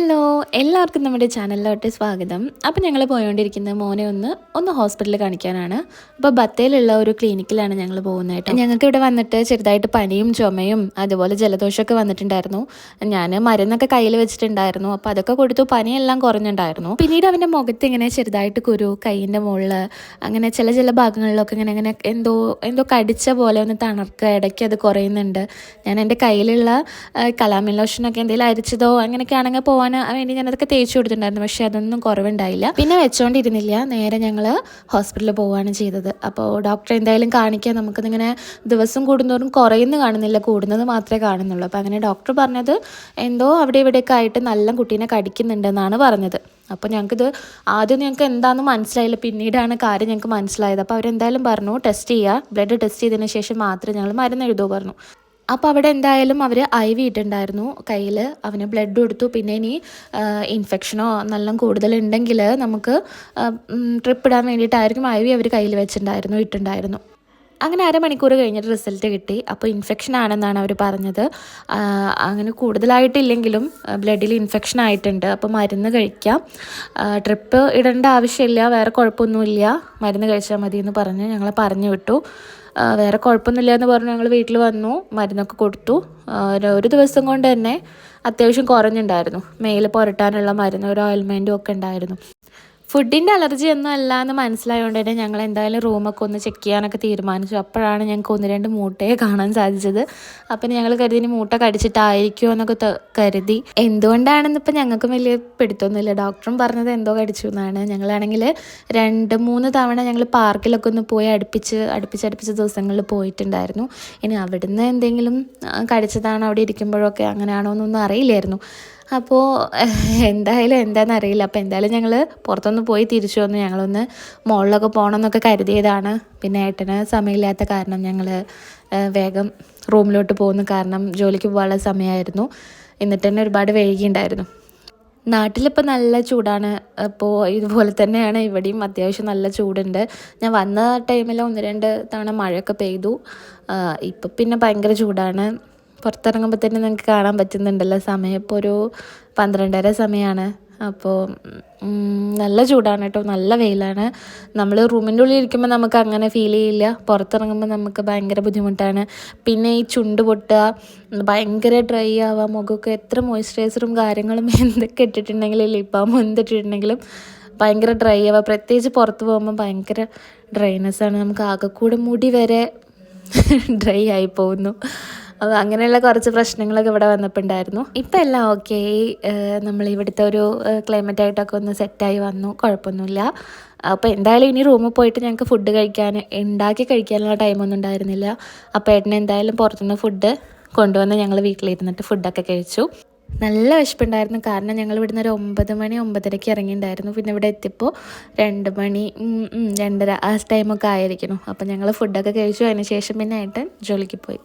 Hello എല്ലാവർക്കും നമ്മുടെ ചാനലിലോട്ട് സ്വാഗതം. അപ്പോൾ ഞങ്ങൾ പോയോണ്ടിരിക്കുന്നത് മോനെ ഒന്ന് ഒന്ന് ഹോസ്പിറ്റലിൽ കാണിക്കാനാണ്. അപ്പോൾ ബത്തേലുള്ള ഒരു ക്ലിനിക്കിലാണ് ഞങ്ങൾ പോകുന്നത് ഞങ്ങൾക്ക് ഇവിടെ വന്നിട്ട് ചെറുതായിട്ട് പനിയും ചുമയും അതുപോലെ ജലദോഷമൊക്കെ വന്നിട്ടുണ്ടായിരുന്നു. ഞാൻ മരുന്നൊക്കെ കയ്യിൽ വെച്ചിട്ടുണ്ടായിരുന്നു. അപ്പോൾ അതൊക്കെ കൊടുത്തു പനിയെല്ലാം കുറഞ്ഞിട്ടുണ്ടായിരുന്നു പിന്നീട് അവന്റെ മുഖത്ത് ഇങ്ങനെ ചെറുതായിട്ട് കുരു കൈയിന്റെ മുകളിൽ അങ്ങനെ ചില ചില ഭാഗങ്ങളിലൊക്കെ ഇങ്ങനെ ഇങ്ങനെ എന്തോ എന്തോ കടിച്ച പോലെ ഒന്ന് തണർക്കുക ഇടയ്ക്ക് അത് കുറയുന്നുണ്ട്. ഞാൻ എന്റെ കയ്യിലുള്ള കലാമിൻ ലോഷനൊക്കെ എന്തെങ്കിലും അരിച്ചതോ അങ്ങനെയൊക്കെ ആണെങ്കിൽ പോകാൻ വേണ്ടി ഞാൻ അതൊക്കെ തേച്ച് കൊടുത്തിട്ടുണ്ടായിരുന്നു പക്ഷെ അതൊന്നും കുറവുണ്ടായില്ല. പിന്നെ വെച്ചോണ്ടിരുന്നില്ല നേരെ ഞങ്ങൾ ഹോസ്പിറ്റലിൽ പോവുകയാണ് ചെയ്തത്. അപ്പോൾ ഡോക്ടറെ എന്തായാലും കാണിക്കാൻ നമുക്കിതിങ്ങനെ ദിവസം കൂടുന്നതോറും കുറയുന്നു കാണുന്നില്ല കൂടുന്നത് മാത്രമേ കാണുന്നുള്ളൂ. അപ്പോൾ അങ്ങനെ ഡോക്ടർ പറഞ്ഞത് എന്തോ അവിടെ ഇവിടെയൊക്കെ ആയിട്ട് നല്ല കുട്ടീനെ കടിക്കുന്നുണ്ടെന്നാണ് പറഞ്ഞത്. അപ്പോൾ ഞങ്ങൾക്കിത് ആദ്യം ഞങ്ങൾക്ക് എന്താണെന്ന് മനസ്സിലായില്ല പിന്നീടാണ് കാര്യം ഞങ്ങൾക്ക് മനസ്സിലായത്. അപ്പോൾ അവരെന്തായാലും പറഞ്ഞു ടെസ്റ്റ് ചെയ്യുക ബ്ലഡ് ടെസ്റ്റ് ചെയ്തതിന് ശേഷം മാത്രമേ ഞങ്ങൾ മരുന്ന് എഴുതുമോ പറഞ്ഞു. അപ്പോൾ അവിടെ എന്തായാലും അവർ ഐ വി ഇട്ടുണ്ടായിരുന്നു കയ്യിൽ അവന് ബ്ലഡ് കൊടുത്തു. പിന്നെ ഇനി ഇൻഫെക്ഷനോ നല്ല കൂടുതലുണ്ടെങ്കിൽ നമുക്ക് ട്രിപ്പ് ഇടാൻ വേണ്ടിയിട്ടായിരിക്കും ഐ വി അവർ കയ്യിൽ വെച്ചിട്ടുണ്ടായിരുന്നു ഇട്ടുണ്ടായിരുന്നു അങ്ങനെ അരമണിക്കൂർ കഴിഞ്ഞിട്ട് റിസൾട്ട് കിട്ടി. അപ്പോൾ ഇൻഫെക്ഷൻ ആണെന്നാണ് അവർ പറഞ്ഞത്. അങ്ങനെ കൂടുതലായിട്ടില്ലെങ്കിലും ബ്ലഡിൽ ഇൻഫെക്ഷൻ ആയിട്ടുണ്ട്. അപ്പോൾ മരുന്ന് കഴിക്കാം. ട്രിപ്പ് ഇടേണ്ട ആവശ്യമില്ല. വേറെ കുഴപ്പമൊന്നുമില്ല. മരുന്ന് കഴിച്ചാൽ മതി എന്ന് പറഞ്ഞ് ഞങ്ങളെ പറഞ്ഞു വിട്ടു. വേറെ കുഴപ്പമൊന്നുമില്ല എന്ന് പറഞ്ഞ് ഞങ്ങൾ വീട്ടിൽ വന്നു. മരുന്നൊക്കെ കൊടുത്തു. ഒരു ദിവസം കൊണ്ട് തന്നെ അത്യാവശ്യം കുറഞ്ഞിട്ടുണ്ടായിരുന്നു മേലെ പുരട്ടാനുള്ള മരുന്ന് ഒരു ഓയിൽമെന്റും ഒക്കെ ഉണ്ടായിരുന്നു. ഫുഡിന്റെ അലർജി ഒന്നും അല്ല എന്ന് മനസ്സിലായതുകൊണ്ട് തന്നെ ഞങ്ങൾ എന്തായാലും റൂമൊക്കെ ഒന്ന് ചെക്ക് ചെയ്യാനൊക്കെ തീരുമാനിച്ചു. അപ്പോഴാണ് ഞങ്ങൾക്ക് ഒന്ന് രണ്ട് മൂട്ടയെ കാണാൻ സാധിച്ചത്. അപ്പം ഞങ്ങൾ കരുതി മൂട്ട കടിച്ചിട്ടായിരിക്കുമോ എന്നൊക്കെ കരുതി. എന്തുകൊണ്ടാണെന്ന് ഇപ്പം ഞങ്ങൾക്കും വലിയ പിടുത്തൊന്നുമില്ല. ഡോക്ടറും പറഞ്ഞത് എന്തോ കടിച്ചു എന്നാണ് ഞങ്ങളാണെങ്കിൽ രണ്ട് മൂന്ന് തവണ ഞങ്ങൾ പാർക്കിലൊക്കെ ഒന്ന് പോയി അടുപ്പിച്ച് അടുപ്പിച്ചടുപ്പിച്ച ദിവസങ്ങളിൽ പോയിട്ടുണ്ടായിരുന്നു. ഇനി അവിടുന്ന് എന്തെങ്കിലും കടിച്ചതാണ് അവിടെ ഇരിക്കുമ്പോഴൊക്കെ അങ്ങനെയാണോ എന്നൊന്നും അറിയില്ലായിരുന്നു. അപ്പോൾ എന്തായാലും എന്താണെന്ന് അറിയില്ല അപ്പോൾ എന്തായാലും ഞങ്ങൾ പുറത്തൊന്ന് പോയി തിരിച്ചു വന്നു. ഞങ്ങളൊന്ന് മുകളിലൊക്കെ പോകണമെന്നൊക്കെ കരുതിയതാണ്. പിന്നെ ഏട്ടന് സമയമില്ലാത്ത കാരണം ഞങ്ങൾ വേഗം റൂമിലോട്ട് പോകുന്ന. കാരണം ജോലിക്ക് പോകാനുള്ള സമയമായിരുന്നു. എന്നിട്ട് തന്നെ ഒരുപാട് വൈകിയുണ്ടായിരുന്നു നാട്ടിലിപ്പോൾ നല്ല ചൂടാണ്. അപ്പോൾ ഇതുപോലെ തന്നെയാണ് ഇവിടെയും അത്യാവശ്യം നല്ല ചൂടുണ്ട്. ഞാൻ വന്ന ടൈമിൽ ഒന്ന് രണ്ട് തവണ മഴയൊക്കെ പെയ്തു. ഇപ്പം പിന്നെ ഭയങ്കര ചൂടാണ്. പുറത്തിറങ്ങുമ്പോൾ തന്നെ നിങ്ങൾക്ക് കാണാൻ പറ്റുന്നുണ്ടല്ലോ. സമയം ഇപ്പോൾ ഒരു പന്ത്രണ്ടര സമയമാണ് അപ്പോൾ നല്ല ചൂടാണ് കേട്ടോ. നല്ല വെയിലാണ്. നമ്മൾ റൂമിന്റെ ഉള്ളിൽ ഇരിക്കുമ്പോൾ നമുക്ക് അങ്ങനെ ഫീൽ ചെയ്യില്ല. പുറത്തിറങ്ങുമ്പോൾ നമുക്ക് ഭയങ്കര ബുദ്ധിമുട്ടാണ്. പിന്നെ ഈ ചുണ്ട് പൊട്ടുക ഭയങ്കര ഡ്രൈ ആവുക മുഖമൊക്കെ എത്ര മോയ്സ്ചറൈസറും കാര്യങ്ങളും എന്തൊക്കെ ഇട്ടിട്ടുണ്ടെങ്കിലും ലിപ്പാമോ എന്തിട്ടിട്ടുണ്ടെങ്കിലും ഭയങ്കര ഡ്രൈ ആവുക. പ്രത്യേകിച്ച് പുറത്ത് പോകുമ്പോൾ ഭയങ്കര ഡ്രൈനെസ്സാണ് നമുക്ക് ആകെക്കൂടെ മുടി വരെ ഡ്രൈ ആയി പോകുന്നു. അപ്പോൾ അങ്ങനെയുള്ള കുറച്ച് പ്രശ്നങ്ങളൊക്കെ ഇവിടെ വന്നിട്ടുണ്ടായിരുന്നു ഇപ്പം എല്ലാം ഓക്കെ നമ്മൾ ഇവിടുത്തെ ഒരു ക്ലൈമറ്റ് ആയിട്ടൊക്കെ ഒന്ന് സെറ്റായി വന്നു. കുഴപ്പമൊന്നുമില്ല. അപ്പോൾ എന്തായാലും ഇനി റൂമിൽ പോയിട്ട് ഞങ്ങൾക്ക് ഫുഡ് കഴിക്കാൻ ഉണ്ടാക്കി കഴിക്കാനുള്ള ടൈമൊന്നും ഉണ്ടായിരുന്നില്ല. അപ്പോൾ ഏട്ടന് എന്തായാലും പുറത്തുനിന്ന് ഫുഡ് കൊണ്ടുവന്ന് ഞങ്ങൾ വീട്ടിലിരുന്നിട്ട് ഫുഡൊക്കെ കഴിച്ചു. നല്ല വിശപ്പുണ്ടായിരുന്നു. കാരണം ഞങ്ങൾ ഇവിടുന്ന് ഒരു ഒമ്പത് മണി ഒമ്പതരയ്ക്ക് ഇറങ്ങിയിട്ടുണ്ടായിരുന്നു. പിന്നെ ഇവിടെ എത്തിയപ്പോൾ രണ്ട് മണി രണ്ടര ആ ടൈമൊക്കെ ആയിരിക്കുന്നു. അപ്പോൾ ഞങ്ങൾ ഫുഡൊക്കെ കഴിച്ചു. അതിന് ശേഷം പിന്നെ ഏട്ടൻ ജോലിക്ക് പോയി.